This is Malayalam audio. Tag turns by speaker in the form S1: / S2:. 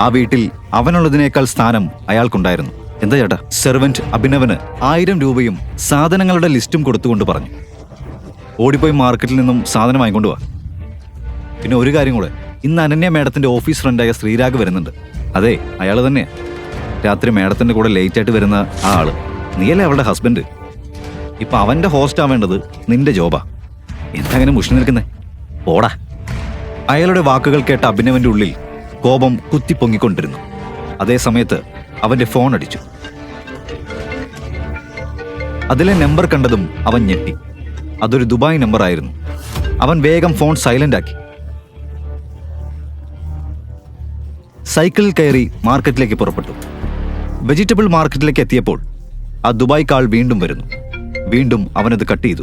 S1: ആ വീട്ടിൽ അവനുള്ളതിനേക്കാൾ സ്ഥാനം അയാൾക്കുണ്ടായിരുന്നു. എന്താ ചേട്ടാ? സെർവന്റ് അഭിനവന് ആയിരം രൂപയും സാധനങ്ങളുടെ ലിസ്റ്റും കൊടുത്തുകൊണ്ട് പറഞ്ഞു. ഓടിപ്പോയി മാർക്കറ്റിൽ നിന്നും സാധനം വാങ്ങിക്കൊണ്ട് വാ. പിന്നെ ഒരു കാര്യം കൂടെ. ഇന്ന് അനന്യ മേഡത്തിന്റെ ഓഫീസ് ഫ്രണ്ടായ ശ്രീരാഗ് വരുന്നുണ്ട്. അതെ അയാൾ തന്നെയാ. രാത്രി മേഡത്തിന്റെ കൂടെ ലേറ്റ് ആയിട്ട് വരുന്ന ആ ആൾ. നീയല്ലേ അവളുടെ ഹസ്ബൻഡ് ഇപ്പൊ അവന്റെ ഹോസ്റ്റ് ആവേണ്ടത് നിന്റെ ജോബാ എന്താ അങ്ങനെ മുഷി നിൽക്കുന്നേ? പോടാ. അയാളുടെ വാക്കുകൾ കേട്ട അഭിനവന്റെ ഉള്ളിൽ കോപം കുത്തിപ്പൊങ്ങിക്കൊണ്ടിരുന്നു. അതേ സമയത്ത് അവന്റെ ഫോൺ അടിച്ചു. അതിലെ നമ്പർ കണ്ടതും അവൻ ഞെട്ടി. അതൊരു ദുബായ് നമ്പർ ആയിരുന്നു. അവൻ വേഗം ഫോൺ സൈലന്റ് ആക്കി. സൈക്കിളിൽ കയറി മാർക്കറ്റിലേക്ക് പുറപ്പെട്ടു. വെജിറ്റബിൾ മാർക്കറ്റിലേക്ക് എത്തിയപ്പോൾ ആ ദുബായ് കാൾ വീണ്ടും വരുന്നു. വീണ്ടും അവനത് കട്ട് ചെയ്തു.